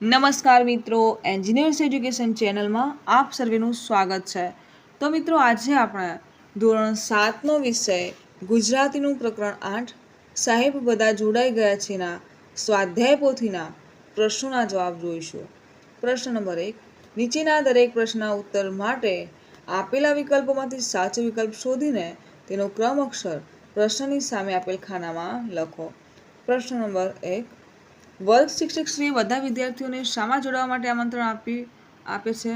નમસ્કાર મિત્રો engineers education ચેનલમાં આપ સર્વેનું સ્વાગત છે. તો મિત્રો, આજે આપણે ધોરણ સાતનો વિષય, ગુજરાતીનું પ્રકરણ આઠ, સાહેબ બધા જોડાઈ ગયા છેના સ્વાધ્યાય પોથીના પ્રશ્નોના જવાબ જોઈશું. પ્રશ્ન નંબર એક, નીચેના દરેક પ્રશ્નના ઉત્તર માટે આપેલા વિકલ્પોમાંથી સાચો વિકલ્પ શોધીને તેનો ક્રમ અક્ષર પ્રશ્નની સામે આપેલ ખાનામાં લખો. પ્રશ્ન નંબર એક વર્ગ શિક્ષકશ્રીએ બધા વિદ્યાર્થીઓને શામાં જોડાવા માટે આમંત્રણ આપી, આપે છે.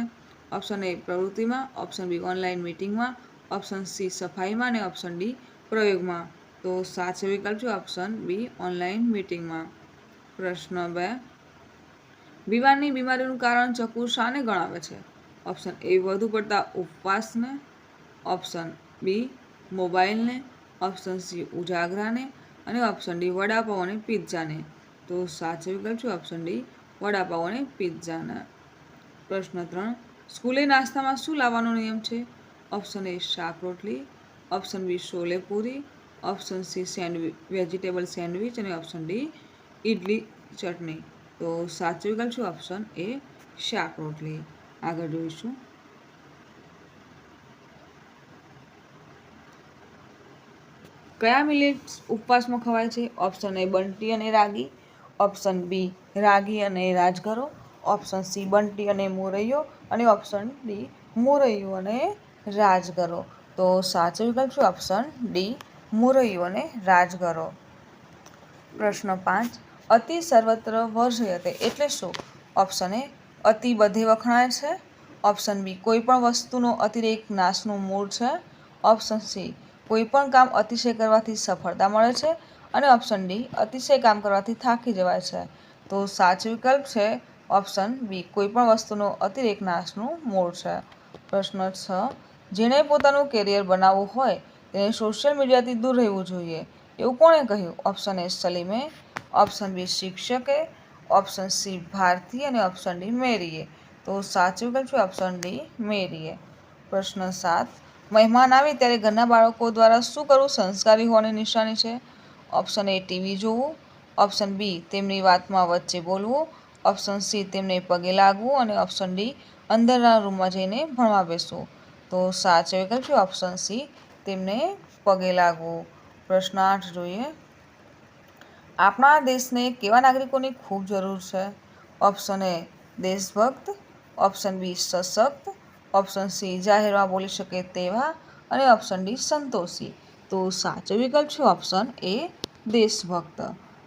ઓપ્શન એ પ્રવૃત્તિમાં. ઓપ્શન બી ઓનલાઈન મીટિંગમાં ઓપ્શન સી સફાઈમાં. અને ઓપ્શન ડી પ્રયોગમાં. તો સાચો વિકલ્પ છે. ઓપ્શન બી ઓનલાઈન મીટિંગમાં પ્રશ્ન બે વિવાનની બીમારીનું કારણ ચકુ શાને ગણાવે છે? ઓપ્શન એ વધુ પડતા ઉપવાસને. ઓપ્શન બી મોબાઈલને. ઓપ્શન સી ઉજાગરાને. અને ઓપ્શન ડી વડાપાઉં અને પિઝાને તો સાચો વિકલ્પ છે ઓપ્શન ડી? વડાપાઉં અને પિઝાના. પ્રશ્ન ત્રણ. સ્કૂલે નાસ્તામાં શું લાવવાનો નિયમ છે? ઓપ્શન એ શાક રોટલી, option B chole puri, option C sandwich vegetable sandwich અને ઓપ્શન ડી ઇડલી ચટણી. તો સાચો વિકલ્પ છે ઓપ્શન એ શાક રોટલી. આગળ જોઈશું. કયા મિલેટ્સ ઉપવાસમાં ખવાય છે? ઓપ્શન એ બંટી અને રાગી ઓપ્શન બી રાગી અને રાજગરો ઓપ્શન સી બંટી અને મોરૈયો અને ઓપ્શન ડી મોરૈયો અને રાજગરો તો સાચો વિકલ્પ છે ઓપ્શન ડી મોરૈયો અને રાજગરો પ્રશ્ન પાંચ, અતિ સર્વત્ર વર્જયતે એટલે શું? ઓપ્શન એ, અતિ બધે વખણાય છે. ઓપ્શન બી, કોઈ પણ વસ્તુનો અતિરેક નાશનું મૂળ છે. ઓપ્શન સી કોઈ પણ કામ અતિશય કરવાથી સફળતા મળે છે અને ઓપ્શન ડી અતિશય કામ કરવાથી થાકી જવાય છે. તો સાચો વિકલ્પ છે ઓપ્શન બી કોઈપણ વસ્તુનો અતિરેક નાશનું મૂળ છે. પ્રશ્ન છ, જેણે પોતાનું કેરિયર બનાવવું હોય તેને સોશિયલ મીડિયાથી દૂર રહેવું જોઈએ. એવું કોણે કહ્યું? ઓપ્શન એ સલીમે ઓપ્શન બી શિક્ષકે ઓપ્શન સી ભારતી અને ઓપ્શન ડી મેરીએ. તો સાચો વિકલ્પ છે ઓપ્શન ડી મેરીએ. પ્રશ્ન સાત મહેમાન આવે ત્યારે ઘરના બાળકો દ્વારા શું કરવું સંસ્કારી હોવાની નિશાની છે? ઓપ્શન એ ટીવી જોવું. ઓપ્શન બી તેમની વાતમાં વચ્ચે બોલવું. ઓપ્શન સી તેમને પગે લાગવું. અને ઓપ્શન ડી અંદરના રૂમમાં જઈને ભણવા બેસવું. તો સાચો વિકલ્પ છે ઓપ્શન સી તેમને પગે લાગવું. પ્રશ્ન આઠ જોઈએ. આપણા દેશને કેવા નાગરિકોની ખૂબ જરૂર છે? ઓપ્શન એ દેશભક્ત. ઓપ્શન બી સશક્ત. ઓપ્શન સી જાહેરમાં બોલી શકે તેવા અને ઓપ્શન ડી સંતોષી. તો સાચો વિકલ્પ છે ઓપ્શન એ દેશભક્ત.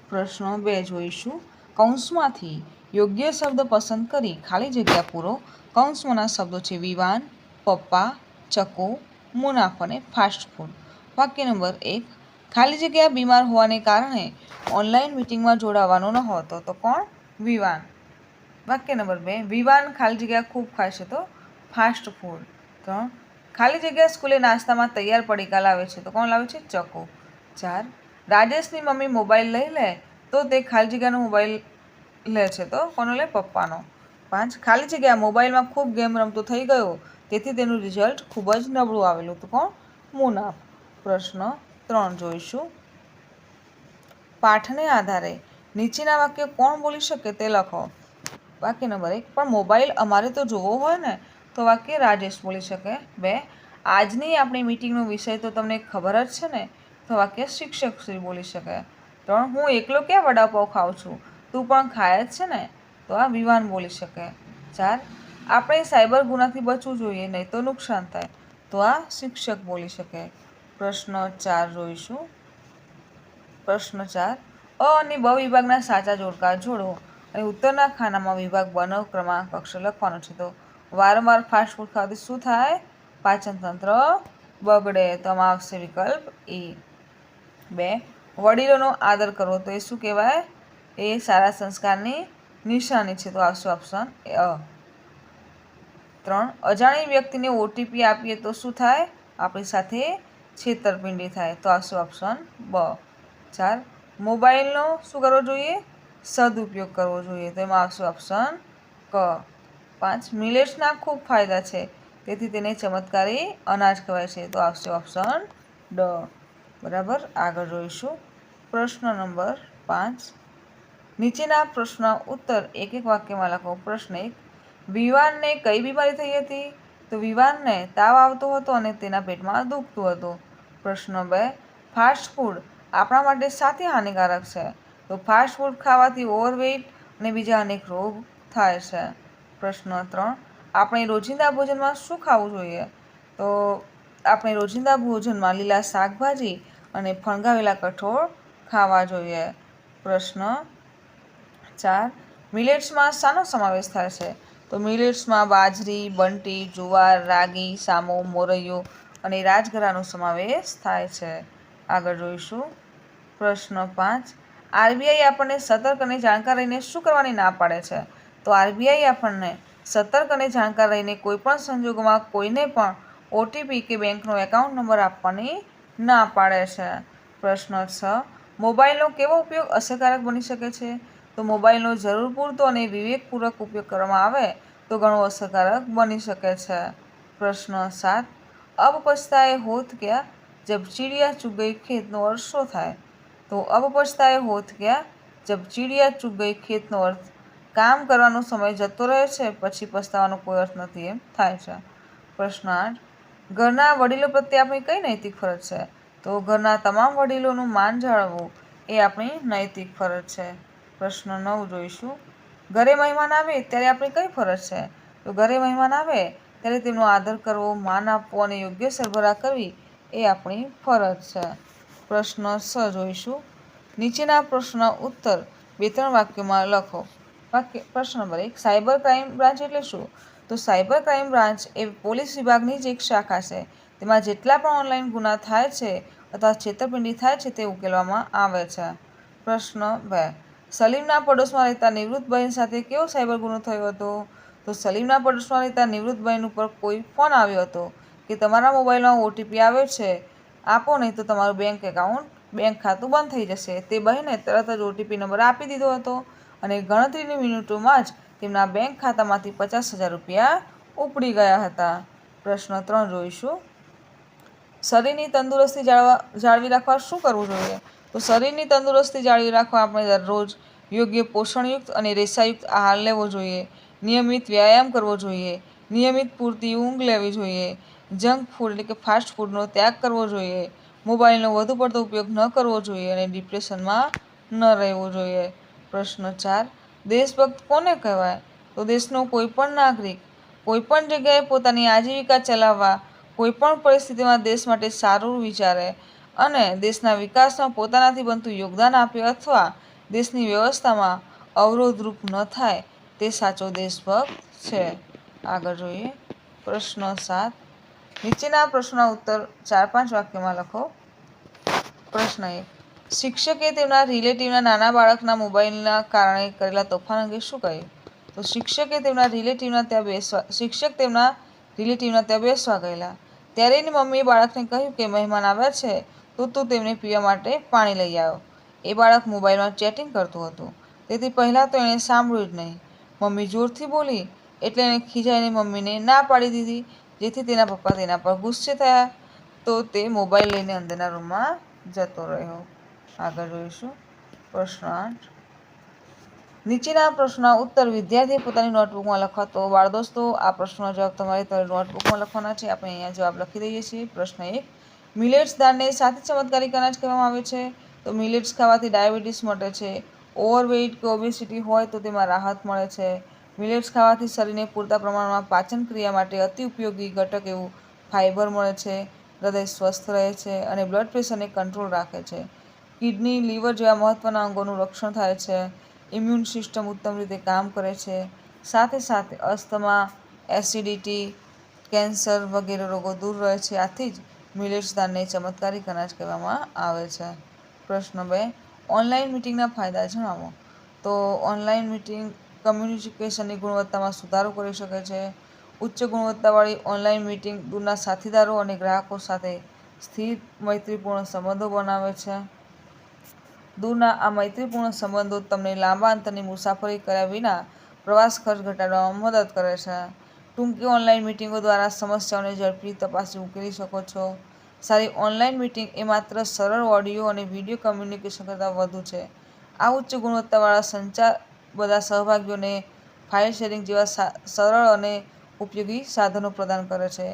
પ્રશ્ન બે જોઈશું. કૌંસમાંથી યોગ્ય શબ્દ પસંદ કરી ખાલી જગ્યા પૂરો. કૌંસમાંના શબ્દો છે વિવાન, પપ્પા, ચકો, મુનાફ અને ફાસ્ટ ફૂડ વાક્ય નંબર એક, ખાલી જગ્યા બીમાર હોવાને કારણે ઓનલાઈન મિટિંગમાં જોડાવાનો ન હતો તો કોણ? વિવાન. વાક્ય નંબર બે, વિવાન ખાલી જગ્યા ખૂબ ખાશે તો ફાસ્ટ ફૂડ ત્રણ ખાલી જગ્યા સ્કૂલે નાસ્તામાં તૈયાર પડીકા લાવે છે, તો કોણ લાવે છે? ચકો. ચાર, રાજેશની મમ્મી મોબાઈલ લઈ લે, તો તે ખાલી જગ્યાનો મોબાઈલ લે છે, તો કોનો લે? પપ્પાનો. પાંચ, ખાલી જગ્યા મોબાઈલમાં ખૂબ ગેમ રમતો થઈ ગયો, તેથી તેનું રિઝલ્ટ ખૂબ જ નબળું આવેલું, તો કોણ? મુનાફ પ્રશ્ન ત્રણ, જોઈશું. પાઠને આધારે નીચેના વાક્ય કોણ બોલી શકે તે લખો. વાક્ય નંબર એક, પણ મોબાઈલ અમારે તો જોવો હોય ને તો વાક્ય રાજેશ બોલી શકે. બે, આજની આપણી મિટિંગનો વિષય તો તમને ખબર જ છે ને? તો વાક્ય શિક્ષક શ્રી બોલી શકે. ત્રણ, હું એકલો ક્યાં વડાપાઉં ખાઉં છું? તું પણ ખાય જ છે ને? તો આ વિવાન બોલી શકે. ચાર, આપણે સાયબર ગુનાથી બચવું જોઈએ, નહીં તો નુકસાન થાય. તો આ શિક્ષક બોલી શકે. પ્રશ્ન ચાર જોઈશું. પ્રશ્ન ચાર, અ અને બ વિભાગના સાચા જોડકા જોડો અને ઉત્તરના ખાનામાં વિભાગ બનો, ક્રમાંક, અક્ષર લખવાનો છે. તો વારંવાર ફાસ્ટ ફૂડ ખાવાથી શું થાય? પાચનતંત્ર બગડે તો આમાં આવશે વિકલ્પ એ. બે, વડીલોનો આદર કરવો તો એ શું કહેવાય? એ સારા સંસ્કારની નિશાની છે તો આવશે ઓપ્શન એ અ. ત્રણ, અજાણી વ્યક્તિને ઓટીપી આપીએ તો શું થાય? આપણી સાથે છેતરપિંડી થાય તો આવશે ઓપ્શન બ. ચાર, મોબાઈલનો શું કરવો જોઈએ? સદુપયોગ કરવો જોઈએ તો એમાં આવશે ઓપ્શન ક. પાંચ મિલેટ્સના ખૂબ ફાયદા છે. તેથી તેને ચમત્કારી અનાજ કહેવાય છે. તો આવશે ઓપ્શન ડ. બરાબર, આગળ જોઈશું. પ્રશ્ન નંબર પાંચ. નીચેના પ્રશ્ન ઉત્તર એક એક વાક્યમાં લખો. પ્રશ્ન એક. વિવાનને કઈ બીમારી થઈ હતી? તો વિવાનને તાવ આવતો હતો અને તેના પેટમાં દુખતું હતું. પ્રશ્ન બે. ફાસ્ટ ફૂડ આપણા માટે સાથે હાનિકારક છે. તો ફાસ્ટ ફૂડ ખાવાથી ઓવરવેઇટ અને બીજા અનેક રોગ થાય છે. પ્રશ્ન ત્રણ, આપણે રોજિંદા ભોજનમાં શું ખાવું જોઈએ? તો આપણે રોજિંદા ભોજનમાં લીલા શાકભાજી અને ફણગાવેલા કઠોળ ખાવા જોઈએ. પ્રશ્ન ચાર, મિલેટ્સમાં શાનો સમાવેશ થાય છે? તો મિલેટ્સમાં બાજરી, બંટી, જુવાર, રાગી, સામો, મોરૈયો અને રાજગરાનો સમાવેશ થાય છે. આગળ જોઈશું. પ્રશ્ન પાંચ, આરબીઆઈ આપણને સતર્ક અને જાણકારીને શું કરવાની ના પાડે છે? તો આરબીઆઈ આપણને સતર્ક અને જાણકાર રહીને કોઈપણ સંજોગોમાં કોઈને પણ ઓટીપી કે બેંકનો એકાઉન્ટ નંબર આપવાની ના પાડે છે. પ્રશ્ન છ, મોબાઈલનો કેવો ઉપયોગ અસરકારક બની શકે છે? તો મોબાઈલનો જરૂર પૂરતો અને વિવેકપૂર્વક ઉપયોગ કરવામાં આવે તો ઘણો અસરકારક બની શકે છે. પ્રશ્ન સાત અબ પછતાએ હોત ગયા જબ ચીડિયા ગઈ ખેતનો અર્થ શું થાય? તો અબ પછતાએ હોત ગયા જબ ચીડિયા ગઈ ખેતનો અર્થ કામ કરવાનો સમય જતો રહે છે, પછી પસ્તાવાનો કોઈ અર્થ નથી એમ. થાય છે. પ્રશ્ન આઠ. ઘરના વડીલો પ્રત્યે આપણી કઈ નૈતિક ફરજ છે? તો ઘરના તમામ વડીલોનું માન જાળવવું એ આપણી નૈતિક ફરજ છે. પ્રશ્ન નવ જોઈશું. ઘરે મહેમાન આવે ત્યારે આપણી કઈ ફરજ છે? તો ઘરે મહેમાન આવે ત્યારે તેમનો આદર કરવો, માન આપવું અને યોગ્ય સરભરા કરવી એ આપણી ફરજ છે. પ્રશ્ન સ જોઈશું. નીચેના પ્રશ્નના ઉત્તર બે ત્રણ વાક્યોમાં લખો. પ્રશ્ન નંબર એક, સાયબર ક્રાઇમ બ્રાન્ચ એટલે શું? તો સાયબર ક્રાઇમ બ્રાન્ચ એ પોલીસ વિભાગની જ એક શાખા છે. તેમાં જેટલા પણ ઓનલાઈન ગુના થાય છે અથવા છેતરપિંડી થાય છે તે ઉકેલવામાં આવે છે. પ્રશ્ન બે, સલીમના પડોશમાં રહેતા નિવૃત્ત બહેન સાથે કેવો સાયબર ગુનો થયો હતો? તો સલીમના પડોશમાં રહેતા નિવૃત્ત બહેન ઉપર કોઈ ફોન આવ્યો હતો કે તમારા મોબાઈલમાં ઓટીપી આવ્યો છે? આપો નહીં તો તમારું બેંક એકાઉન્ટ, બેંક ખાતું બંધ થઈ જશે. તે બહેને તરત જ ઓટીપી નંબર આપી દીધો હતો. અને ગણતરીની મિનિટોમાં જ તેમના બેંક ખાતામાંથી પચાસ હજાર રૂપિયા ઉપડી ગયા હતા. પ્રશ્ન ત્રણ જોઈશું. શરીરની તંદુરસ્તી જાળવા, જાળવી રાખવા શું કરવું જોઈએ? તો શરીરની તંદુરસ્તી જાળવી રાખવા આપણે દરરોજ યોગ્ય પોષણયુક્ત અને રેસાયુક્ત આહાર લેવો જોઈએ. નિયમિત વ્યાયામ કરવો જોઈએ. નિયમિત પૂરતી ઊંઘ લેવી જોઈએ. જંક ફૂડ એટલે કે ફાસ્ટ ફૂડનો ત્યાગ કરવો જોઈએ. મોબાઈલનો વધુ પડતો ઉપયોગ ન કરવો જોઈએ અને ડિપ્રેશનમાં ન રહેવું જોઈએ. પ્રશ્ન ચાર. દેશભક્ત કોને કહેવાય? તો દેશનો કોઈપણ નાગરિક કોઈપણ જગ્યાએ પોતાની આજીવિકા ચલાવવા કોઈપણ પરિસ્થિતિમાં દેશ માટે સારું વિચારે અને દેશના વિકાસમાં પોતાનાથી બનતું યોગદાન આપે અથવા દેશની વ્યવસ્થામાં અવરોધરૂપ ન થાય, તે સાચો દેશભક્ત છે. આગળ જોઈએ. પ્રશ્ન સાત. નીચેના પ્રશ્નના ઉત્તર ચાર પાંચ વાક્યમાં લખો. પ્રશ્ન એક. શિક્ષકે તેમના રિલેટિવના નાના બાળકના મોબાઈલના કારણે કરેલા તોફાન અંગે શું કહ્યું? તો શિક્ષકે તેમના રિલેટિવના ત્યાં બેસવા, શિક્ષક તેમના રિલેટિવના ત્યાં બેસવા ગયેલા. ત્યારે એની મમ્મીએ બાળકને કહ્યું કે, મહેમાન આવ્યા છે, તો તું તેમને પીવા માટે પાણી લઈ આવ્યો એ બાળક મોબાઈલમાં ચેટિંગ કરતું હતું. તેથી પહેલાં તો એણે સાંભળ્યું જ નહીં. મમ્મી જોરથી બોલી, એટલે એણે ખીજાઈને મમ્મીને ના પાડી દીધી, જેથી તેના પપ્પા તેના પર ગુસ્સે થયા. તો તે મોબાઈલ લઈને અંદરના રૂમમાં જતો રહ્યો. આગળ જોઈશું. પ્રશ્ન આઠ. નીચેના પ્રશ્નના ઉત્તર વિદ્યાર્થીએ પોતાની નોટબુકમાં લખવા તો બાળ દોસ્તો, આ પ્રશ્નનો જવાબ તમારે તમારી નોટબુકમાં લખવાના છે. આપણે અહીંયા જવાબ લખી દઈએ છીએ. પ્રશ્ન એક, મિલેટ્સ દાળને સાથે ચમત્કારી અનાજ કહેવામાં આવે છે? તો મિલેટ્સ ખાવાથી ડાયાબિટીસ મટે છે. ઓવરવેઇટ કે ઓબેસિટી હોય તો તેમાં રાહત મળે છે. મિલેટ્સ ખાવાથી શરીરને પૂરતા પ્રમાણમાં પાચન ક્રિયા માટે અતિ ઉપયોગી ઘટક એવું ફાઇબર મળે છે. હૃદય સ્વસ્થ રહે છે અને બ્લડ પ્રેશરને કંટ્રોલ રાખે છે. કિડની, લીવર જેવા મહત્ત્વના અંગોનું રક્ષણ થાય છે, ઇમ્યુન સિસ્ટમ ઉત્તમ રીતે કામ કરે છે, સાથે સાથે અસ્થમા, એસિડિટી, કેન્સર વગેરે રોગો દૂર રહે છે. આથી જ મિલેટ્સ દાનને ચમત્કારી અનાજ કહેવામાં આવે છે. પ્રશ્ન બે, ઓનલાઈન મિટિંગના ફાયદા જણાવો. તો ઓનલાઈન મિટિંગ કમ્યુનિકેશનની ગુણવત્તામાં સુધારો કરી શકે છે. ઉચ્ચ ગુણવત્તાવાળી ઓનલાઈન મિટિંગ દૂરના સાથીદારો અને ગ્રાહકો સાથે સ્થિર મૈત્રીપૂર્ણ સંબંધો બનાવે છે. દૂરના આ મૈત્રીપૂર્ણ સંબંધો તમને લાંબા અંતરની મુસાફરી કર્યા વિના પ્રવાસ ખર્ચ ઘટાડવામાં મદદ કરે છે. ટૂંકી ઓનલાઈન મિટિંગો દ્વારા સમસ્યાઓને ઝડપી તપાસી ઉકેલી શકો છો. સારી ઓનલાઈન મિટિંગ એ માત્ર સરળ ઓડિયો અને વીડિયો કમ્યુનિકેશન કરતાં વધુ છે. આ ઉચ્ચ ગુણવત્તાવાળા સંચાર બધા સહભાગીઓને ફાઇલ શેરિંગ જેવા સરળ અને ઉપયોગી સાધનો પ્રદાન કરે છે.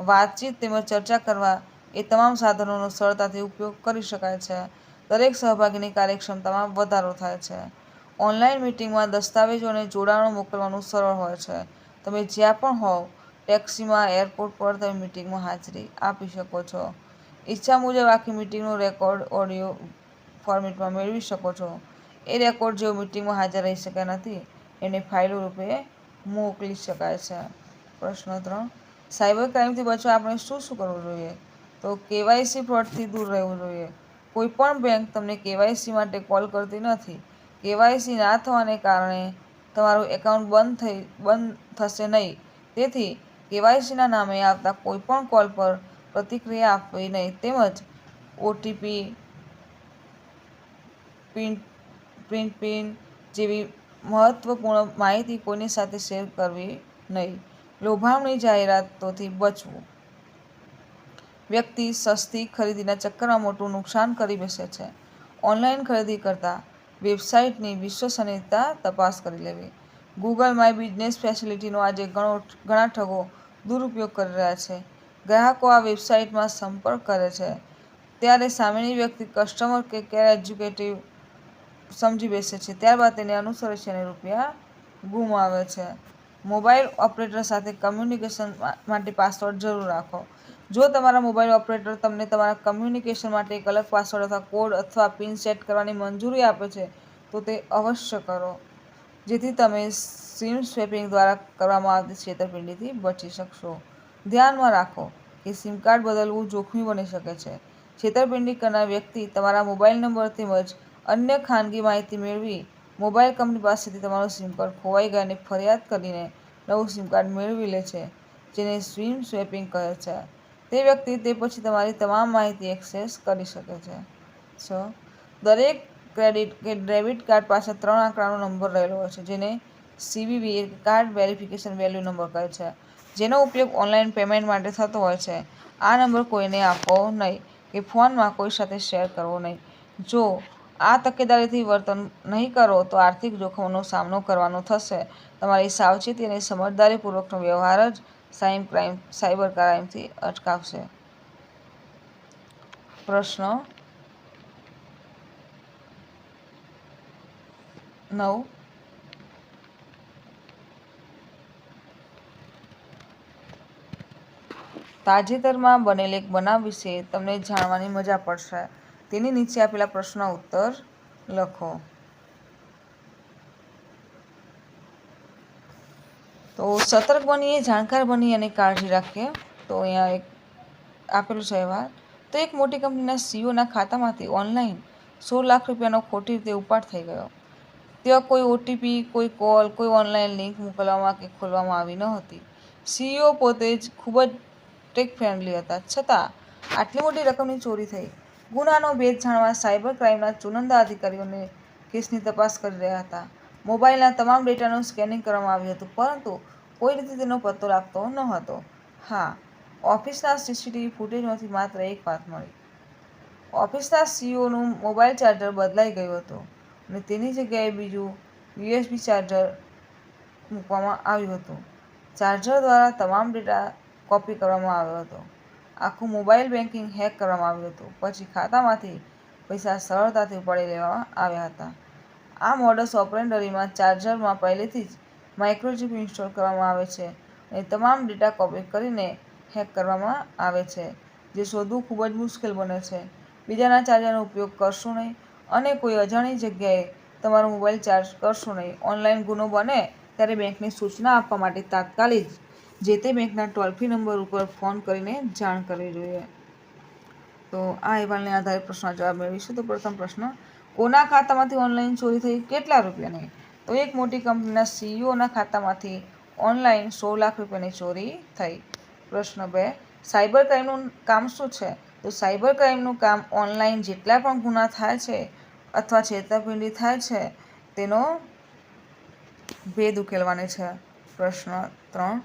વાતચીત તેમજ ચર્ચા કરવા એ તમામ સાધનોનો સરળતાથી ઉપયોગ કરી શકાય છે. દરેક સહભાગીની કાર્યક્ષમતામાં વધારો થાય છે. ઓનલાઈન મિટિંગમાં દસ્તાવેજો અને જોડાણો મોકલવાનું સરળ હોય છે. તમે જ્યાં પણ હોવ, ટેક્સીમાં, એરપોર્ટ પર તમે મિટિંગમાં હાજરી આપી શકો છો. ઈચ્છા મુજબ આખી મિટિંગનો રેકોર્ડ, ઓડિયો ફોર્મેટમાં મેળવી શકો છો. એ રેકોર્ડ જેઓ મિટિંગમાં હાજર રહી શક્યા નથી, એને ફાઇલો રૂપે મોકલી શકાય છે. પ્રશ્ન ત્રણ. સાયબર ક્રાઇમથી બચવા આપણે શું શું કરવું જોઈએ? તો કેવાયસી ફ્રોડથી દૂર રહેવું જોઈએ. કોઈ પણ બેંક તમને કેવાયસી માટે કોલ કરતી નથી. કેવાયસી ના થવાને કારણે તમારું એકાઉન્ટ બંધ થઈ, બંધ થશે નહીં. તેથી કેવાયસીના નામે આવતા કોઈપણ કોલ પર પ્રતિક્રિયા આપવી નહીં. તેમજ ઓટીપી પિન પ્રિન્ટ પિન જેવી મહત્વપૂર્ણ માહિતી કોઈની સાથે શેર કરવી નહીં. લોભામણી જાહેરાતોથી બચવું. વ્યક્તિ સસ્તી ખરીદીના ચક્કરમાં મોટું નુકસાન કરી બેસે છે. ઓનલાઈન ખરીદી કરતાં વેબસાઇટની વિશ્વસનીયતા તપાસ કરી લેવી. ગૂગલ માય બિઝનેસ ફેસિલિટીનો આજે ઘણો ઘણા ઠગો દુરુપયોગ કરી રહ્યા છે. ગ્રાહકો આ વેબસાઇટમાં સંપર્ક કરે છે. ત્યારે સામેની વ્યક્તિ કસ્ટમર કે કેર એજ્યુકેટિવ સમજી બેસે છે. ત્યારબાદ તેને અનુસરે છે અને રૂપિયા ગુમાવે છે. મોબાઈલ ઓપરેટર સાથે કમ્યુનિકેશન માટે પાસવર્ડ જરૂર રાખો. જો તમારા મોબાઈલ ઓપરેટર તમને તમારા કમ્યુનિકેશન માટે એક અલગ પાસવર્ડ અથવા કોડ અથવા પિન સેટ કરવાની મંજૂરી આપે છે, તો તે અવશ્ય કરો. જેથી તમે સિમ સ્વેપિંગ દ્વારા કરવામાં આવતી છેતરપિંડીથી બચી શકશો. ધ્યાનમાં રાખો કે સિમ કાર્ડ બદલવું જોખમી બની શકે છે. છેતરપિંડી કરનાર વ્યક્તિ તમારા મોબાઈલ નંબર તેમજ અન્ય ખાનગી માહિતી મેળવી મોબાઈલ કંપની પાસેથી તમારું સિમ કાર્ડ ખોવાઈ ગયાની ફરિયાદ કરીને નવું સિમ કાર્ડ મેળવી લે છે, જેને સ્વિમ સ્વેપિંગ કહે છે. તે વ્યક્તિ તે પછી તમારી તમામ માહિતી એક્સેસ કરી શકે છે. સો, દરેક ક્રેડિટ કે ડેબિટ કાર્ડ પાસે ત્રણ આંકડાનો નંબર રહેલો હોય છે, જેને CVV card verification value number કહે છે, જેનો ઉપયોગ ઓનલાઈન પેમેન્ટ માટે થતો હોય છે. આ નંબર કોઈને આપવો નહીં કે ફોનમાં કોઈ સાથે શેર કરવો નહીં. જો આ તકેદારીથી વર્તન નહીં કરો, તો આર્થિક જોખમોનો સામનો કરવાનો થશે. તમારી સાવચેતી અને સમજદારીપૂર્વકનો વ્યવહાર જ સાઇમ ક્રાઇમ, સાયબર ક્રાઇમથી અટકાવશે. પ્રશ્ન? નવ. તાજેતરમાં બનેલ એક બનાવ વિશે તમને જાણવાની મજા પડશે. તેની નીચે આપેલા પ્રશ્નનો ઉત્તર લખો. તો સતર્ક બનીએ, જાણકાર બનીએ અને કાળજી રાખીએ. તો અહીંયા એક આપેલું છે અહેવાલ. તો એક મોટી કંપનીના સીઈઓના ખાતામાંથી ઓનલાઈન સોળ લાખ રૂપિયાનો ખોટી રીતે ઉપાડ થઈ ગયો. ત્યાં કોઈ ઓટીપી, કોઈ કોલ, કોઈ ઓનલાઈન લિંક મોકલવામાં કે ખોલવામાં આવી ન હતી. સીઈઓ પોતે જ ખૂબ જ ટેક ફ્રેન્ડલી હતા. છતાં આટલી મોટી રકમની ચોરી થઈ. ગુનાનો ભેદ જાણવા સાયબર ક્રાઇમના ચુનંદા અધિકારીઓને કેસની તપાસ કરી રહ્યા હતા. મોબાઈલના તમામ ડેટાનું સ્કેનિંગ કરવામાં આવ્યું હતું, પરંતુ કોઈ રીતે તેનો પત્તો લાગતો ન હતો. હા, ઓફિસના સીસીટીવી ફૂટેજમાંથી માત્ર એક વાત મળી. ઓફિસના સીઓનું મોબાઈલ ચાર્જર બદલાઈ ગયું હતું અને તેની જગ્યાએ બીજું યુએસબી ચાર્જર મૂકવામાં આવ્યું હતું. ચાર્જર દ્વારા તમામ ડેટા કોપી કરવામાં આવ્યો હતો. આખું મોબાઈલ બેન્કિંગ હેક કરવામાં આવ્યું હતું. પછી ખાતામાંથી પૈસા સરળતાથી ઉપાડી લેવામાં આવ્યા હતા. આ મોડસ ઓપરેન્ડરીમાં ચાર્જરમાં પહેલેથી જ માઇક્રોચિપ ઇન્સ્ટોલ કરવામાં આવે છે અને તમામ ડેટા કોપી કરીને હેક કરવામાં આવે છે, જે શોધવું ખૂબ જ મુશ્કેલ બને છે. બીજાના ચાર્જરનો ઉપયોગ કરશો નહીં અને કોઈ અજાણી જગ્યાએ તમારો મોબાઈલ ચાર્જ કરશો નહીં. ઓનલાઈન ગુનો બને ત્યારે બેંકને સૂચના આપવા માટે તાત્કાલિક જે તે બેંકના ટોલ ફ્રી નંબર ઉપર ફોન કરીને જાણ કરવી જોઈએ. તો આ અહેવાલને આધારે પ્રશ્નના જવાબ મેળવીશું. તો પ્રથમ પ્રશ્ન કોના ખાતામાંથી ઓનલાઈન ચોરી થઈ? કેટલા રૂપિયાની? તો એક મોટી કંપનીના સીઈઓના ખાતામાંથી ઓનલાઈન સો લાખ રૂપિયાની ચોરી થઈ. પ્રશ્ન બે, સાયબર ક્રાઇમનું કામ શું છે? તો સાયબર ક્રાઇમનું કામ ઓનલાઈન જેટલા પણ ગુના થાય છે અથવા છેતરપિંડી થાય છે, તેનો ભેદ ઉકેલવાની છે. પ્રશ્ન ત્રણ,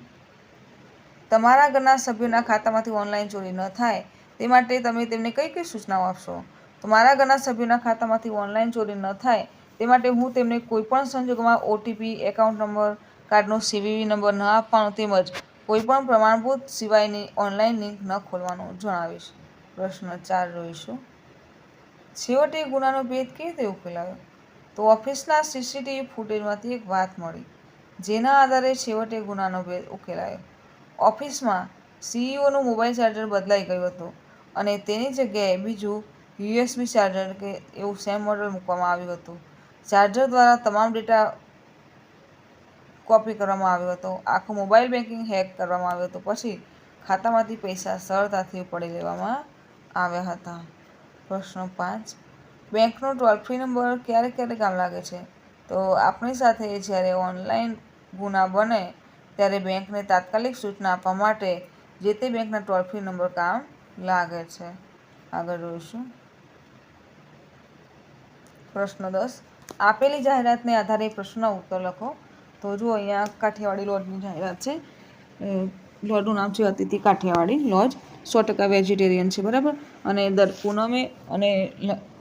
તમારા ઘરના સભ્યોના ખાતામાંથી ઓનલાઈન ચોરી ન થાય, તે માટે તમે તેમને કઈ કઈ સૂચનાઓ આપશો? તો મારા ઘરના સભ્યોના ખાતામાંથી ઓનલાઈન ચોરી ન થાય તે માટે હું તેમને કોઈપણ સંજોગોમાં ઓટીપી એકાઉન્ટ નંબર કાર્ડનો સીવીવી નંબર ન આપવાનો તેમજ કોઈપણ પ્રમાણભૂત સિવાયની ઓનલાઈન લિંક ન ખોલવાનું જણાવીશ. પ્રશ્ન ચાર જોઈશું. છેવટે ગુનાનો ભેદ કેવી રીતે ઉકેલાયો? તો ઓફિસના સીસીટીવી ફૂટેજમાંથી એક વાત મળી, જેના આધારે છેવટે ગુનાનો ભેદ ઉકેલાયો. ઓફિસમાં સીઈઓનું મોબાઈલ ચાર્જર બદલાઈ ગયું હતું અને તેની જગ્યાએ બીજું યુએસબી ચાર્જર કે એવું સેમ મોડલ મૂકવામાં આવ્યું હતું. ચાર્જર દ્વારા તમામ ડેટા કોપી કરવામાં આવ્યો હતો. આખું મોબાઈલ બેન્કિંગ હેક કરવામાં આવ્યું હતું. પછી ખાતામાંથી પૈસા સરળતાથી ઉપાડી લેવામાં આવ્યા હતા. પ્રશ્ન પાંચ. બેંકનો ટોલ ફ્રી નંબર ક્યારે ક્યારે કામ લાગે છે? તો આપણી સાથે જ્યારે ઓનલાઈન ગુના બને ત્યારે બેંકને તાત્કાલિક સૂચના આપવા માટે જે તે બેંકના ટોલ ફ્રી નંબર કામ લાગે છે. આગળ જોઈશું. પ્રશ્ન દસ. આપેલી જાહેરાતને આધારે પ્રશ્નના ઉત્તર લખો. તો જુઓ, અહીંયા કાઠિયાવાડી લોજની જાહેરાત છે. લોજનું નામ છે અતિથિ કાઠિયાવાડી લોજ. સો ટકા વેજીટેરિયન છે, બરાબર? અને દર પૂનમે અને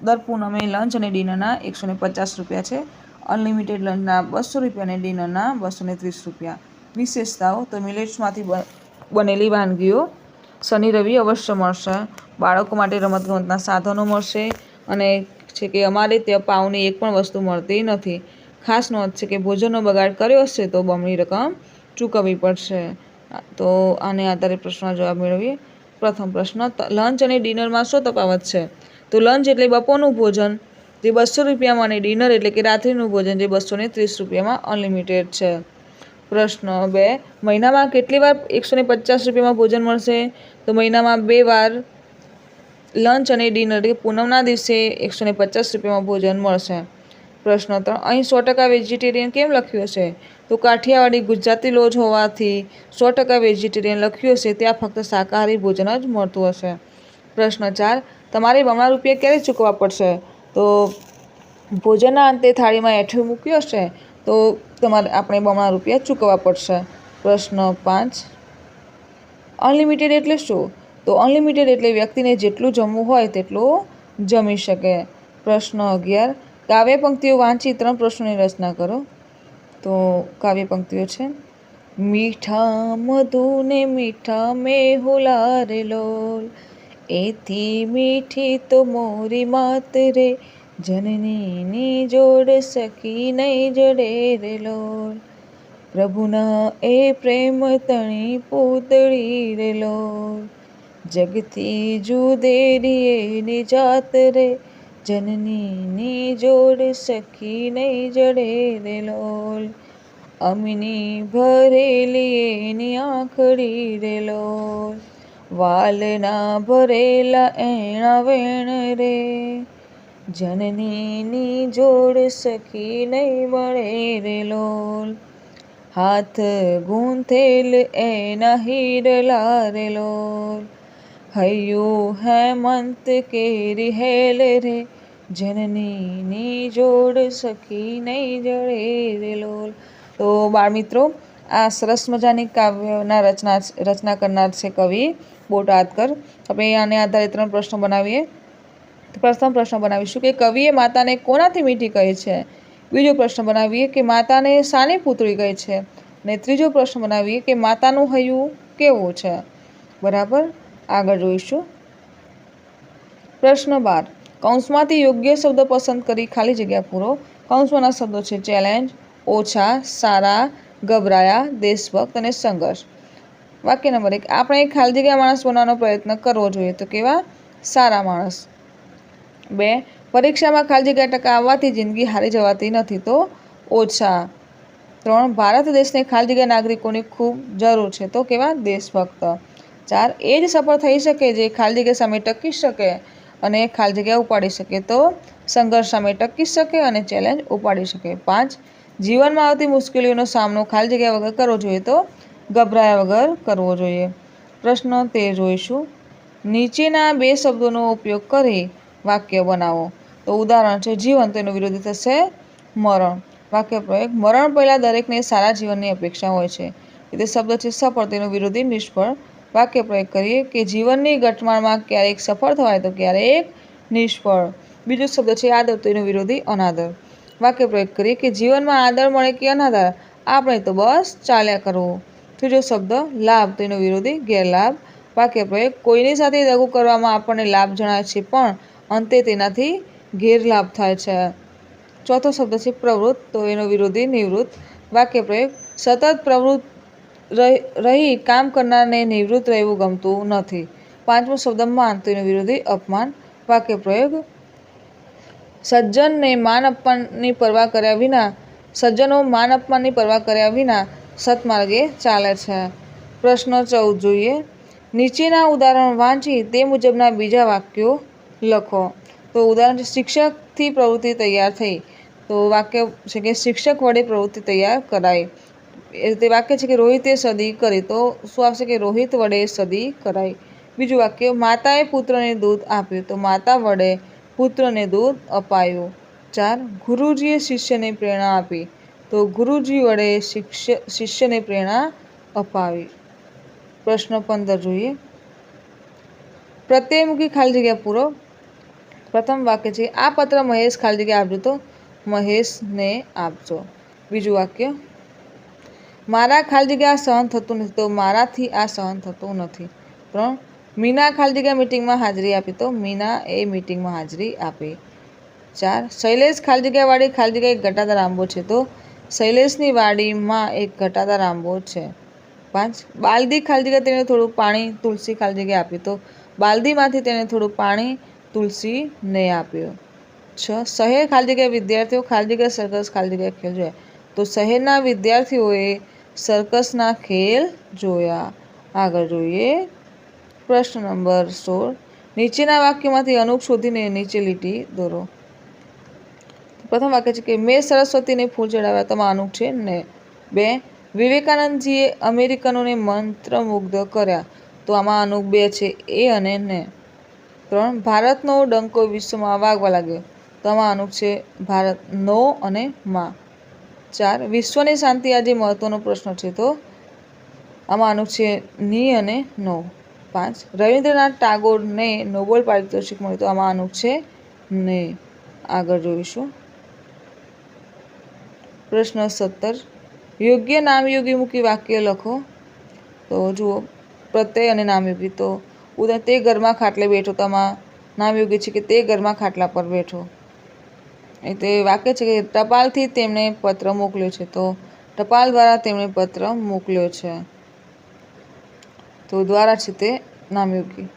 દર પૂનમે લંચ અને ડિનરના એકસો ને પચાસ રૂપિયા છે. અનલિમિટેડ લંચના બસો રૂપિયા અને ડિનરના બસો ત્રીસ રૂપિયા. વિશેષતાઓ, તો મિલેટ્સમાંથી બનેલી વાનગીઓ. શનિ રવિ અવશ્ય મળશે. બાળકો માટે રમતગમતના સાધનો મળશે અને છે કે અમારે ત્યાં પાઉની એક પણ વસ્તુ મળતી નથી. ખાસ નોંધ છે કે ભોજનનો બગાડ કર્યો હશે તો બમણી રકમ ચૂકવવી પડશે. તો આને આધારે પ્રશ્નનો જવાબ મેળવીએ. પ્રથમ પ્રશ્ન લંચ અને ડિનરમાં શું તફાવત છે? તો લંચ એટલે બપોરનું ભોજન, જે બસો રૂપિયામાં અને ડિનર એટલે કે રાત્રિનું ભોજન, જે બસો ત્રીસ રૂપિયામાં અનલિમિટેડ છે. પ્રશ્ન બે, મહિનામાં કેટલી વાર એકસો પચાસ રૂપિયામાં ભોજન મળશે? તો મહિનામાં બે વાર લંચ અને ડિનર કે પૂનમના દિવસે એકસો ને પચાસ રૂપિયામાં ભોજન મળશે. પ્રશ્ન ત્રણ, અહીં સો ટકા વેજીટેરિયન કેમ લખ્યું હશે? તો કાઠિયાવાડી ગુજરાતી લોજ હોવાથી સો ટકા વેજીટેરિયન લખ્યું હશે, ત્યાં ફક્ત શાકાહારી ભોજન જ મળતું હશે. પ્રશ્ન ચાર, તમારે બમણા રૂપિયા ક્યારે ચૂકવવા પડશે? તો ભોજનના અંતે થાળીમાં એઠું મૂક્યું હશે, તો તમારે આપણે બમણા રૂપિયા ચૂકવવા પડશે. પ્રશ્ન પાંચ, અનલિમિટેડ એટલે શું? તો અનલિમિટેડ એટલે વ્યક્તિને જેટલું જમવું હોય તેટલું જમી શકે. પ્રશ્ન અગિયાર, કાવ્ય પંક્તિઓ વાંચી ત્રણ પ્રશ્નોની રચના કરો. તો કાવ્ય પંક્તિઓ છે. મીઠા મધુ ને મીઠા મેહુલા રે લોલ, એથી મીઠી તો મોરી માત રે, જનનીની જોડ સખી નહીં જડે રે લોલ. પ્રભુના એ પ્રેમ તણી પૂતળી રે લોલ. જગથી જુદેરીએ એની જાત રે જનનીની જોડ સખી નહીં જડે રે લોલ અમની ભરેલી એની આંખડી રે લોલ વાલના ભરેલા એણા વેણ રે જનનીની જોડ સખી નહીં મળે રે લોલ હાથ ગૂંથેલ એના હીરલા રે લોલ હૈયું હેમંત કેરી હેલ રે જનનીની જોડ સખી નહીં જડે રે લોલ. તો બાળમિત્રો, આ સરસ મજાની કાવ્યના રચના રચના કરનાર છે કવિ બોટાદકર. આપણે આને આધારે ત્રણ પ્રશ્નો બનાવીએ. પ્રથમ પ્રશ્ન બનાવીશું કે કવિએ માતાને કોનાથી મીઠી કહી છે? બીજો પ્રશ્ન બનાવીએ કે માતાને સાને પુત્રી કહે છે? અને ત્રીજો પ્રશ્ન બનાવીએ કે માતાનું હૈયું કેવું છે? બરાબર? આગળ જોઈશું. પ્રશ્ન બાર. કૌંસમાંથી યોગ્ય શબ્દ પસંદ કરી ખાલી જગ્યા પૂરો. કૌંસમાંના શબ્દો છે ચેલેન્જ ઓછા, સારા, ગભરાયા, દેશભક્ત અને સંઘર્ષ. વાક્ય નંબર એક. આપણે એક ખાલી જગ્યા માણસ બનવાનો પ્રયત્ન કરવો જોઈએ તો કેવા? સારા માણસ. બે. પરીક્ષામાં ખાલી જગ્યા ટકા આવવાથી જિંદગી હારી જવાતી નથી તો ઓછા. ત્રણ. ભારત દેશને ખાલી જગ્યા નાગરિકોની ખૂબ જરૂર છે તો કેવા? દેશભક્ત. ચાર એ જ સફળ થઈ શકે જે ખાલી જગ્યા સામે ટકી શકે અને ખાલી જગ્યા ઉપાડી શકે તો સંઘર્ષ સામે ટકી શકે અને ચેલેન્જ ઉપાડી શકે. પાંચ, જીવનમાં આવતી મુશ્કેલીઓનો સામનો ખાલી જગ્યા વગર કરવો જોઈએ તો ગભરાયા વગર કરવો જોઈએ. પ્રશ્ન તે જોઈશું. નીચેના બે શબ્દોનો ઉપયોગ કરી વાક્ય બનાવો. તો ઉદાહરણ છે, જીવન તેનું વિરોધી થશે મરણ. વાક્ય પ્રયોગ, મરણ પહેલાં દરેકને સારા જીવનની અપેક્ષા હોય છે. એટલે શબ્દ છે, સફળ તેનું વિરોધી નિષ્ફળ વાક્ય પ્રયોગ કરીએ કે જીવનની ગઠમાળમાં ક્યારેક સફળ થવાય તો ક્યારેક નિષ્ફળ. બીજો શબ્દ છે આદર એનો વિરોધી અનાદર. વાક્ય પ્રયોગ કરીએ કે જીવનમાં આદર મળે કે અનાદર? આપણે તો બસ ચાલ્યા કરવું. ત્રીજો શબ્દ, લાભ, તો એનો વિરોધી ગેરલાભ. વાક્ય પ્રયોગ, કોઈની સાથે દગો કરવામાં આપણને લાભ જણાય છે, પણ અંતે તેનાથી ગેરલાભ થાય છે. ચોથો શબ્દ છે પ્રવૃત્ત, તો એનો વિરોધી નિવૃત્ત. વાક્ય પ્રયોગ, સતત પ્રવૃત્ત રહી કામ કરનારને નિવૃત્ત રહેવું ગમતું નથી. પાંચમો શબ્દ, માન. તો વિરોધી અપમાન. વાક્ય પ્રયોગ. સજ્જનને માન અપમાનની પરવા કર્યા વિના, સજ્જનો માન અપમાનની પરવા કર્યા વિના સત્માર્ગે ચાલે છે. પ્રશ્ન ચૌદ, જોઈએ. નીચેના ઉદાહરણ વાંચી તે મુજબના બીજા વાક્યો લખો. તો ઉદાહરણ છે, શિક્ષકથી પ્રવૃત્તિ તૈયાર થઈ. તો વાક્ય છે કે, શિક્ષક વડે પ્રવૃત્તિ તૈયાર કરાઈ. એ રીતે વાક્ય છે કે રોહિતે સદી કરી, તો શું આવશે કે રોહિત વડે સદી કરાઈ. બીજું વાક્ય, માતાએ પુત્રને દૂધ આપ્યું, તો માતા વડે પુત્રને દૂધ અપાયું. ચાર, ગુરુજીએ શિષ્યને પ્રેરણા આપી, તો ગુરુજી વડે શિષ્ય, શિષ્યને પ્રેરણા અપાવી. પ્રશ્ન પંદર જોઈએ. પ્રત્યયમુખી ખાલી જગ્યા પૂરો. પ્રથમ વાક્ય છે, આ પત્ર મહેશ ખાલી જગ્યા આપજો તો મહેશને આપજો. બીજું વાક્ય મારા ખાલી જગ્યા સહન થતું નથી, તો મારાથી આ સહન થતું નથી. ત્રણ, મીના ખાલી જગ્યા મિટિંગમાં હાજરી આપી, તો મીના એ મિટિંગમાં હાજરી આપી. ચાર, શૈલેષ ખાલી જગ્યા વાળી ખાલી જગ્યા એક ઘટાદાર આંબો છે, તો શૈલેષની વાડીમાં એક ઘટાદાર આંબો છે. પાંચ, બાલદી ખાલી જગ્યા તેને થોડું પાણી તુલસી ખાલી જગ્યા આપી, તો બાલદીમાંથી તેને થોડું પાણી તુલસીને આપ્યું. છ, શહેર ખાલી જગ્યા વિદ્યાર્થીઓ ખાલી જગ્યા સરઘસ ખાલી જગ્યા ખેલ જોયા તો શહેરના વિદ્યાર્થીઓએ સર્કસના ખેલ જોયા. આગળ જોઈએ. પ્રશ્ન નંબર સોળ. નીચેના વાક્યમાંથી અનુપ શોધીને નીચે લીટી દોરો. પ્રથમ વાક્ય છે કે, મેં સરસ્વતીને ફૂલ ચડાવ્યા. તેમાં અનુપ છે ને. બે, વિવેકાનંદજીએ અમેરિકનોને મંત્રમુગ્ધ કર્યા. તો આમાં અનુપ બે છે, એ અને ને. ત્રણ, ભારતનો ડંકો વિશ્વમાં વાગવા લાગ્યો. તો આમાં અનુપ છે ભારત નો અને માં. ચાર. વિશ્વની શાંતિ આજે મહત્વનો પ્રશ્ન છે તો? આમાં અનુચ્છેદની અને નો. પાંચ. રવિન્દ્રનાથ ટાગોરને નોબેલ પારિતોષિક મળ્યું તો આમાં અનુચ્છેદ ને. આગળ જોઈશું. પ્રશ્ન સત્તર. યોગ્ય નામયોગી મૂકી વાક્ય લખો. તો જુઓ, પ્રત્યય અને નામયોગી. તો ઉદાહરણ તે ઘરમાં ખાટલે બેઠો, તો આમાં નામયોગી છે કે તે ઘરમાં ખાટલા પર બેઠો? એટલે વાક્ય છે કે ટપાલથી તેમણે પત્ર મોકલ્યો છે. તો ટપાલ દ્વારા તેમણે પત્ર મોકલ્યો છે. તો દ્વારા છે તે નામ યોગી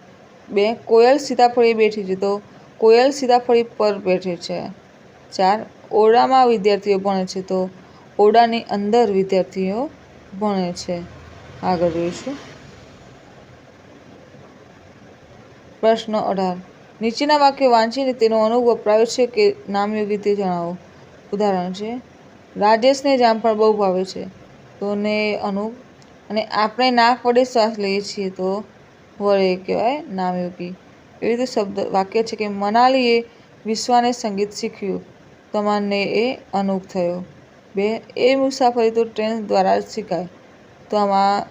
બે, કોયલ સીતાફળી બેઠી છે. તો કોયલ સીતાફળી પર બેઠી છે. ચાર, ઓરડામાં વિદ્યાર્થીઓ ભણે છે. તો ઓરડાની અંદર વિદ્યાર્થીઓ ભણે છે. આગળ જોઈશું. પ્રશ્ન અઢાર. નીચેના વાક્ય વાંચીને તેનો અનુભવ વપરાયો છે કે નામયોગી તે જણાવો. ઉદાહરણ છે, રાજેશને જામફળ બહુ ભાવે છે. તો ને અનુપ, અને આપણે નાક વડે શ્વાસ લઈએ છીએ. તો વડે કહેવાય, નામયોગી. એવી રીતે શબ્દ, વાક્ય છે કે, મનાલીએ વિશ્વાને સંગીત શીખ્યું. તમારને એ અનુપ થયો. બે, એ મુસાફરી તો ટ્રેન દ્વારા જ શીખાય. તો આમાં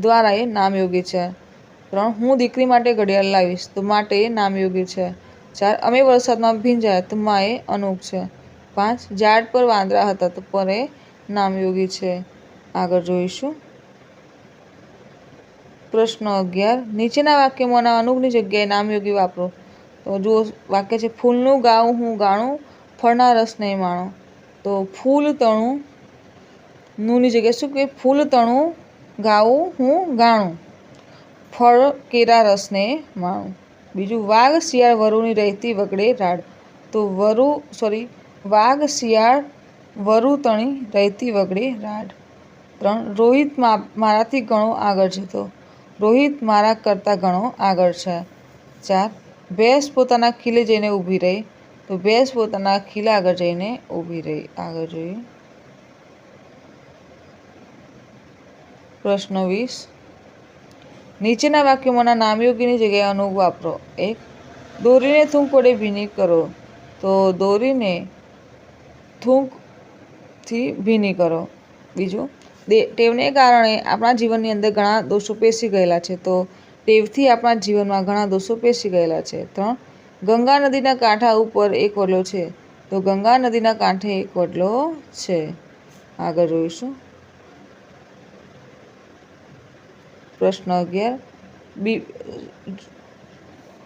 દ્વારા એ નામયોગી છે. ત્રણ, હું દીકરી માટે ઘડિયાળ લાવીશ, તો માટે નામયોગી છે. ચાર, અમે વરસાદમાં ભીંજાયા, તો માં એ અનુપ છે. પાંચ, ઝાડ પર વાંદરા હતા, તો પરે નામયોગી છે. આગળ જોઈશું. પ્રશ્ન અગિયાર, નીચેના વાક્યમાંના અનુપની જગ્યાએ નામયોગી વાપરો. તો જુઓ, વાક્ય છે, ફૂલનું ગાવું હું ગાણું, ફળના રસ નહીં માણો. તો ફૂલ તણું, નુંની જગ્યાએ શું કે, ફૂલ તણું ગાવું હું ગાણું. ફળ કેરા રસને માણું બીજું, વાઘ, શિયાળ વરુની રહેતી વગડે રાડ. તો વરુ સોરી વાઘ, શિયાળ, વરુ તણી રહેતી વગડે રાડ. ત્રણ, રોહિત મારાથી ઘણો આગળ છે તો રોહિત મારા કરતાં ઘણો આગળ છે. ચાર, ભેંસ પોતાના ખીલે જઈને ઊભી રહી. તો ભેંસ પોતાના ખીલા આગળ જઈને ઊભી રહી. આગળ જોઈએ. પ્રશ્ન વીસ. નીચેના વાક્યોમાંના નામયોગીની જગ્યાએ અનુગ વાપરો. એક, દોરીને થૂંક વડે ભીની કરો. તો દોરીને થૂંકથી ભીની કરો. બીજું ટેવને કારણે આપણા જીવનની અંદર ઘણા દોષો પેસી ગયેલા છે. તો ટેવથી આપણા જીવનમાં ઘણા દોષો પેસી ગયેલા છે. ત્રણ, ગંગા નદીના કાંઠા ઉપર એક વડલો છે. તો ગંગા નદીના કાંઠે એક વડલો છે. આગળ જોઈશું. પ્રશ્ન અગિયાર. બી,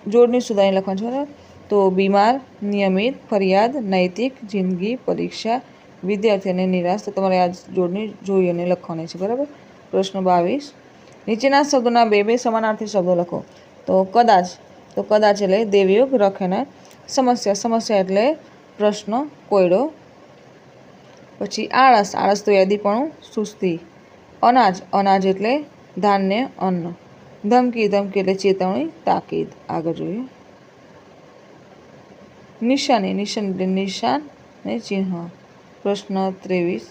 જોડણી સુધારી લખવાનું છે તો બીમાર, નિયમિત, ફરિયાદ, નૈતિક, જિંદગી, પરીક્ષા વિદ્યાર્થી અને નિરાશ. તો તમારે આ જોડણી જોઈ અને લખવાની છે, બરાબર? પ્રશ્ન બાવીસ. નીચેના શબ્દોના બે બે સમાનાર્થી શબ્દો લખો. તો કદાચ તો કદાચ એટલે દેવયોગ, રખેને સમસ્યા. સમસ્યા એટલે પ્રશ્ન, કોયડો. પછી આળસ. આળસ તો યાદીપણું, સુસ્તી. અનાજ. અનાજ એટલે ધાન્ય અન્ન. ધમકી ધમકી એટલે ચેતવણી, તાકીદ. આગળ જોઈએ. નિશાની, નિશાન એટલે નિશાન ને ચિહ્ન. પ્રશ્ન ત્રેવીસ.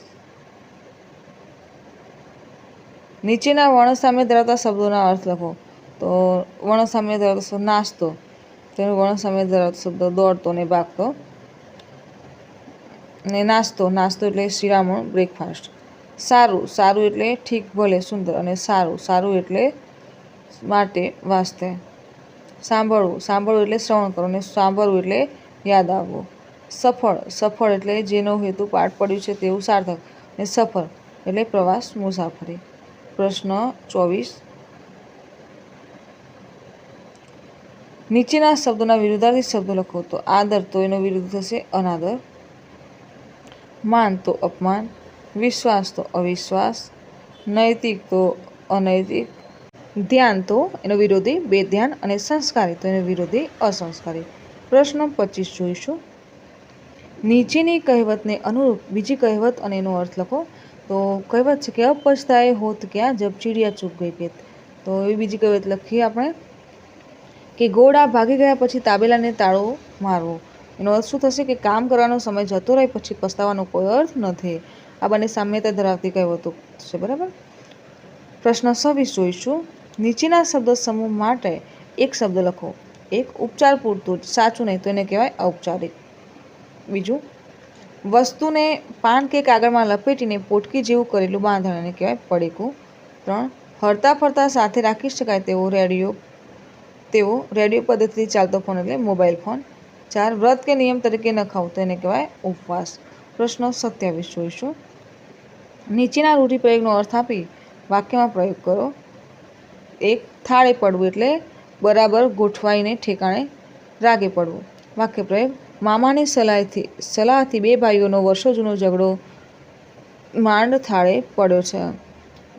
નીચેના વર્ણ સામે ધરાવતા શબ્દોના અર્થ લખો. તો વર્ણ સામે ધરાવતો નાસ્તો. તેનો વર્ણ સામે ધરાવતો શબ્દ દોડતો ને ભાગતો. ને નાસ્તો નાસ્તો એટલે શિરામણ બ્રેકફાસ્ટ સારું સારું એટલે ઠીક ભલે, સુંદર અને સારું. સારું એટલે માટે વાસ્તે. સાંભળવું સાંભળવું એટલે શ્રવણ કરવું અને સાંભળવું એટલે યાદ આવવું. સફળ સફળ એટલે જેનો હેતુ પાઠ પડ્યું છે તેવું સાર્થક અને સફળ એટલે પ્રવાસ મુસાફરી. પ્રશ્ન ચોવીસ. નીચેના શબ્દોના વિરુદ્ધાર્થી શબ્દો લખો તો આદર તો એનો વિરુદ્ધ થશે અનાદર. માન તો અપમાન. વિશ્વાસ તો અવિશ્વાસ, નૈતિક તો અનૈતિક, ધ્યાન તો એનો વિરોધી બેધ્યાન અને સંસ્કારી તો એનો વિરોધી, અસંસ્કારી. પ્રશ્ન પચીસ જોઈશું. નીચેની કહેવતને અનુરૂપ બીજી કહેવત અને એનો અર્થ લખો. તો કહેવત છે કે અપછતાએ હોત ક્યાં, જબ ચીડિયા ચૂક ગઈ પેટ તો એવી બીજી કહેવત લખીએ આપણે કે, ગોળા ભાગી ગયા પછી તાબેલાને તાળો મારવો. એનો અર્થ શું થશે કે, કામ કરવાનો સમય જતો રહે પછી પસ્તાવાનો કોઈ અર્થ નથી. આ બંને સામ્યતા ધરાવતી કહેવતો છે, બરાબર? પ્રશ્ન છવ્વીસ જોઈશું. નીચેના શબ્દ સમૂહ માટે એક શબ્દ લખો. એક ઉપચાર પૂરતું જ, સાચું નહીં તો એને કહેવાય ઔપચારિક. બીજું, વસ્તુને પાન કે કાગળમાં લપેટીને પોટકી જેવું કરેલું બાંધણ એને કહેવાય પડીકું. ત્રણ, હરતા ફરતા સાથે રાખી શકાય તેવો રેડિયો તેવો રેડિયો પદ્ધતિથી ચાલતો ફોન એટલે મોબાઈલ ફોન. ચાર, વ્રત કે નિયમ તરીકે ન ખાવું તો એને કહેવાય ઉપવાસ. પ્રશ્ન સત્યાવીસ જોઈશું. નીચેના રૂઢિપ્રયોગનો અર્થ આપી વાક્યમાં પ્રયોગ કરો. એક થાળે પડવું એટલે બરાબર ગોઠવાઈને ઠેકાણે રાગે પડવું. વાક્ય પ્રયોગ, મામાની સલાહથી સલાહથી બે ભાઈઓનો વર્ષો જૂનો ઝઘડો માંડ થાળે પડ્યો છે.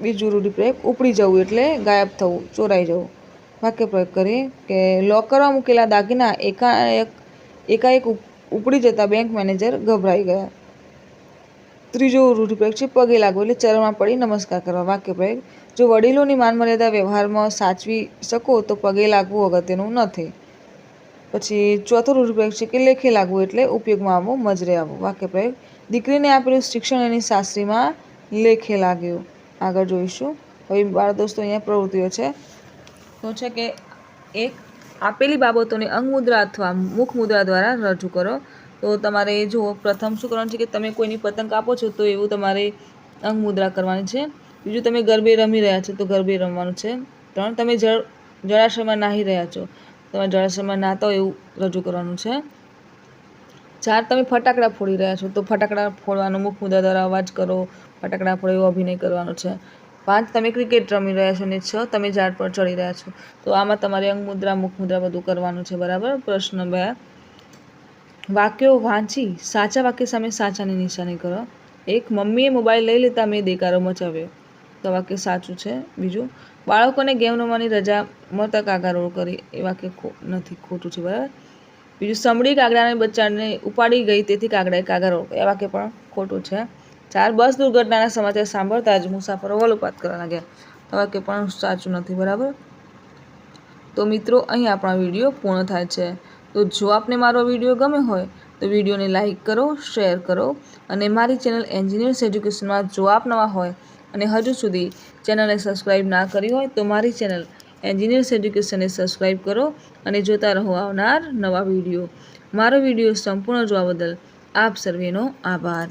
બીજું રૂઢિપ્રયોગ, ઉપડી જવું એટલે ગાયબ થવું, ચોરાઈ જવું. વાક્ય પ્રયોગ કરીએ કે લોકરમાં મૂકેલા દાગીના એકાએક એકાએક ઉપડી જતા બેંક મેનેજર ગભરાઈ ગયા. ત્રીજો રૂઢિપ્રયોગ છે, પગે લાગવું એટલે ચરણમાં પડી નમસ્કાર કરવા. વાક્ય પ્રયોગ, જો વડીલોની માનમર્યાદા વ્યવહારમાં સાચવી શકો તો પગે લાગવું અગત્યનું નથી. પછી ચોથો રૂઢિપ્રયોગ છે કે લેખે લાગવું એટલે ઉપયોગમાં આવવું, મજરે આવવું. વાક્ય પ્રયોગ, દીકરીને આપેલું શિક્ષણ એની સાસરીમાં લેખે લાગ્યું. આગળ જોઈશું. હવે બાળ દોસ્તો, અહીંયા પ્રવૃત્તિઓ છે. તો છે કે એક, આપેલી બાબતોને અંગમુદ્રા અથવા મુખ મુદ્રા દ્વારા રજૂ કરો. તો તમારે જુઓ પ્રથમ શું કરવાનું છે કે તમે કોઈની પતંગ કાપો છો, તો એવું તમારે અંગ મુદ્રા કરવાની છે. બીજું તમે ગરબે રમી રહ્યા છો, તો ગરબે રમવાનું છે. ત્રણ, તમે જળ, જળાશયમાં નાહી રહ્યા છો તમે જળાશયમાં હોય એવું રજૂ કરવાનું છે. ચાર, તમે ફટાકડા ફોડી રહ્યા છો, તો ફટાકડા ફોડવાનો મુખ મુદ્રા દ્વારા અવાજ કરો, ફટાકડા ફોડો એવો અભિનય કરવાનો છે. પાંચ, તમે ક્રિકેટ રમી રહ્યા છો અને છ, તમે ઝાડ પર ચડી રહ્યા છો, તો આમાં તમારે અંગ મુદ્રા, મુખ મુદ્રા બધું કરવાનું છે, બરાબર? પ્રશ્ન બે વાક્યો વાંચી, સાચા વાક્ય સામે સાચાની નિશાની કરો. એક, મમ્મીએ મોબાઈલ લઈ લેતા મેં દેકારો મચાવ્યો. તો વાક્ય સાચું છે. બીજું, બાળકોને ગેમ રમવાની રજા મળતા કાગા રોળ કરી. એ વાક્ય નથી, ખોટું છે, બરાબર? બીજું સમડી કાગડાને બચ્ચાને ઉપાડી ગઈ, તેથી કાગડાએ કાગા રોળ. એ વાક્ય પણ ખોટું છે. ચાર, બસ દુર્ઘટનાના સમાચાર સાંભળતા જ મુસાફરો વલોપાત કરવા લાગ્યા. તો વાક્ય પણ સાચું નથી, બરાબર? તો મિત્રો, અહીં આપણા વીડિયો પૂર્ણ થાય છે. તો જો આપને મારો વીડિયો ગમે હોય, તો વિડીયોને લાઇક કરો, શેર કરો અને મારી ચેનલ એન્જિનિયર્સ એજ્યુકેશનમાં જો આપ નવા હોય અને હજુ સુધી ચેનલને સબસ્ક્રાઈબ ના કરી હોય, તો મારી ચેનલ એન્જિનિયર્સ એજ્યુકેશનને સબસ્ક્રાઈબ કરો અને જોતા રહો આવનાર નવા વીડિયો. મારો વીડિયો સંપૂર્ણ જોવા બદલ આપ સર્વેનો આભાર.